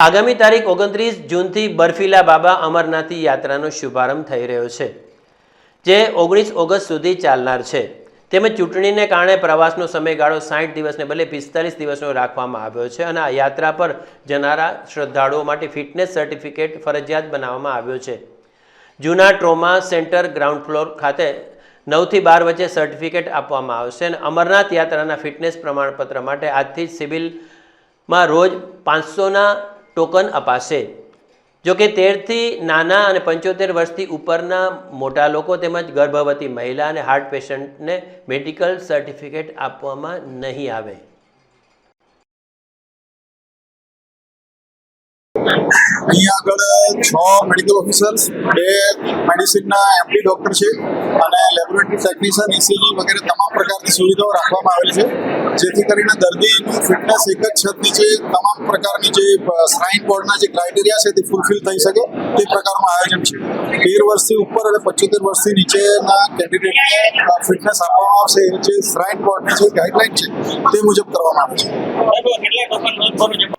આગામી તારીખ ઓગણત્રીસ જૂનથી બર્ફીલા બાબા અમરનાથી યાત્રાનો શુભારંભ થઈ રહ્યો છે, જે ઓગણીસ ઓગસ્ટ સુધી ચાલનાર છે. તેમજ ચૂંટણીને કારણે પ્રવાસનો સમયગાળો સાઠ દિવસને બદલે પિસ્તાલીસ દિવસનો રાખવામાં આવ્યો છે અને આ યાત્રા પર જનારા શ્રદ્ધાળુઓ માટે ફિટનેસ સર્ટિફિકેટ ફરજિયાત બનાવવામાં આવ્યો છે. જૂના ટ્રોમા સેન્ટર ગ્રાઉન્ડ ફ્લોર ખાતે નવથી બાર વચ્ચે સર્ટિફિકેટ આપવામાં આવશે અને અમરનાથ યાત્રાના ફિટનેસ પ્રમાણપત્ર માટે આજથી સિવિલમાં રોજ પાંચસોના ટોકન અપાશે. જો તેરથી નાના અને પંચોતેર વર્ષથી ઉપરના મોટા લોકો તેમજ ગર્ભવતી મહિલા અને હાર્ટ પેશન્ટને મેડિકલ સર્ટિફિકેટ આપવામાં નહીં આવે. અહીંયા આગળ છ મેડિકલ ઓફિસર્સ બે મેડિસિનના એમડી ડોક્ટર છે અને લેબોરેટરી ટેકનિશિયન ઇસીજી વગેરે તમામ પ્રકારની સુવિધાઓ રાખવામાં આવેલી છે. જેથી કરીને દર્દીનું ફિટનેસ એક જ છત નીચે તમામ પ્રકારની જે શ્રાઇન બોર્ડના જે ક્રાઇટેરિયા છે તે ફૂલફિલ થઈ શકે તે પ્રકારનું આયોજન છે. તેર વર્ષથી ઉપર અને પંચોતેર વર્ષથી નીચેના કેન્ડિડેટને ફિટનેસ આપવામાં આવશે. એ જે શ્રાઇન બોર્ડની જે ગાઈડલાઇન છે તે મુજબ કરવામાં આવે છે.